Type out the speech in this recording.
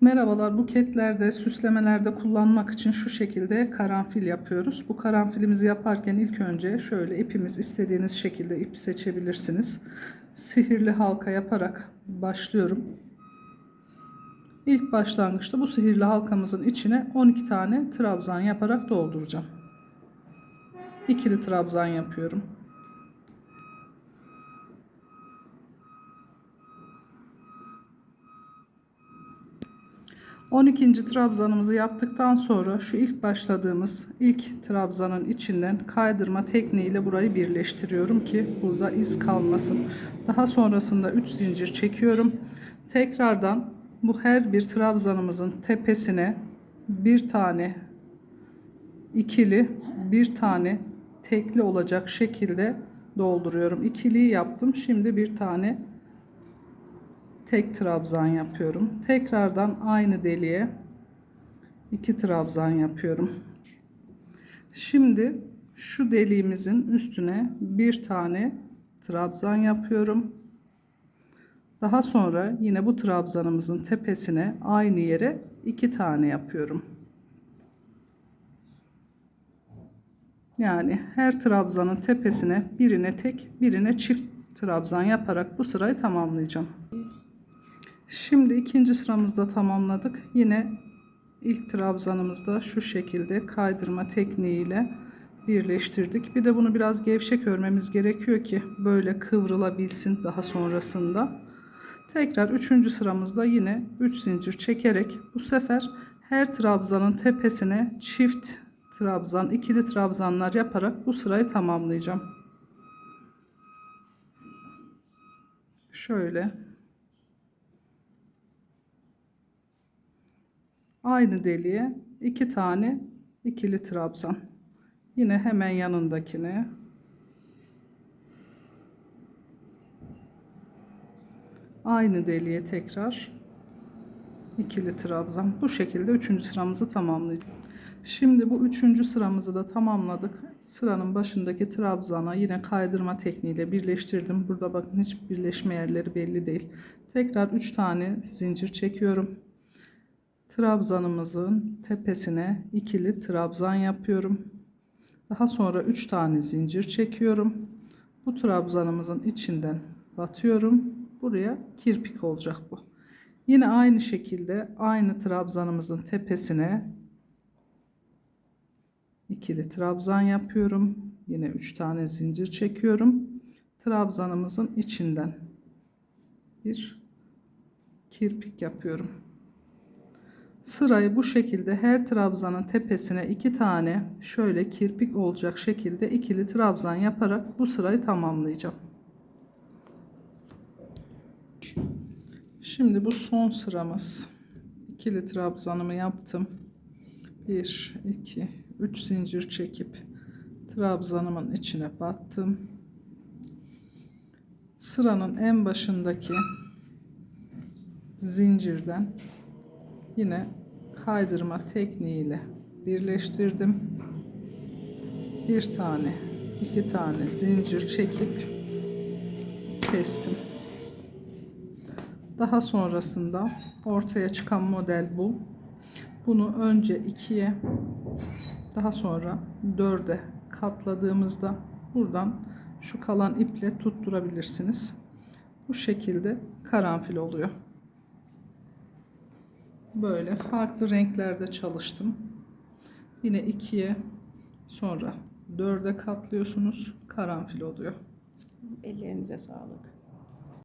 Merhabalar buketlerde, süslemelerde kullanmak için şu şekilde karanfil yapıyoruz. Bu karanfilimizi yaparken ilk önce şöyle ipimiz istediğiniz şekilde ip seçebilirsiniz. Sihirli halka yaparak başlıyorum. İlk başlangıçta bu sihirli halkamızın içine 12 tane trabzan yaparak dolduracağım. İkili trabzan yapıyorum. 12. trabzanımızı yaptıktan sonra şu ilk başladığımız ilk trabzanın içinden kaydırma tekniğiyle burayı birleştiriyorum ki burada iz kalmasın. Daha sonrasında 3 zincir çekiyorum. Tekrardan bu her bir trabzanımızın tepesine bir tane ikili, bir tane tekli olacak şekilde dolduruyorum. İkiliyi yaptım. Şimdi bir tane tek trabzan yapıyorum. Tekrardan aynı deliğe iki trabzan yapıyorum. Şimdi şu deliğimizin üstüne bir tane trabzan yapıyorum. Daha sonra yine bu trabzanımızın tepesine aynı yere iki tane yapıyorum. Yani her trabzanın tepesine birine tek, birine çift trabzan yaparak bu sırayı tamamlayacağım. Şimdi ikinci sıramızda tamamladık. Yine ilk trabzanımızda şu şekilde kaydırma tekniğiyle birleştirdik. Bir de bunu biraz gevşek örmemiz gerekiyor ki böyle kıvrılabilsin daha sonrasında. Tekrar üçüncü sıramızda yine 3 zincir çekerek bu sefer her trabzanın tepesine çift trabzan, ikili trabzanlar yaparak bu sırayı tamamlayacağım. Şöyle aynı deliğe iki tane ikili trabzan. Yine hemen yanındakine aynı deliğe tekrar ikili trabzan. Bu şekilde üçüncü sıramızı tamamlayacağız. Şimdi bu üçüncü sıramızı da tamamladık. Sıranın başındaki trabzana yine kaydırma tekniğiyle birleştirdim. Burada bakın hiç birleşme yerleri belli değil. Tekrar 3 tane zincir çekiyorum. Trabzanımızın tepesine ikili trabzan yapıyorum. Daha sonra 3 tane zincir çekiyorum. Bu trabzanımızın içinden batıyorum. Buraya kirpik olacak bu. Yine aynı şekilde aynı trabzanımızın tepesine ikili trabzan yapıyorum. Yine 3 tane zincir çekiyorum. Trabzanımızın içinden bir kirpik yapıyorum. Sırayı bu şekilde her trabzanın tepesine iki tane şöyle kirpik olacak şekilde ikili trabzan yaparak bu sırayı tamamlayacağım. Şimdi bu son sıramız. İkili trabzanımı yaptım. 1 2 3 zincir çekip trabzanımın içine battım. Sıranın en başındaki zincirden yine kaydırma tekniğiyle birleştirdim. Bir tane, iki tane zincir çekip kestim. Daha sonrasında ortaya çıkan model bu. Bunu önce ikiye, daha sonra dörde katladığımızda buradan şu kalan iple tutturabilirsiniz. Bu şekilde karanfil oluyor. Böyle farklı renklerde çalıştım. Yine ikiye sonra dörde katlıyorsunuz. Karanfil oluyor. Ellerinize sağlık.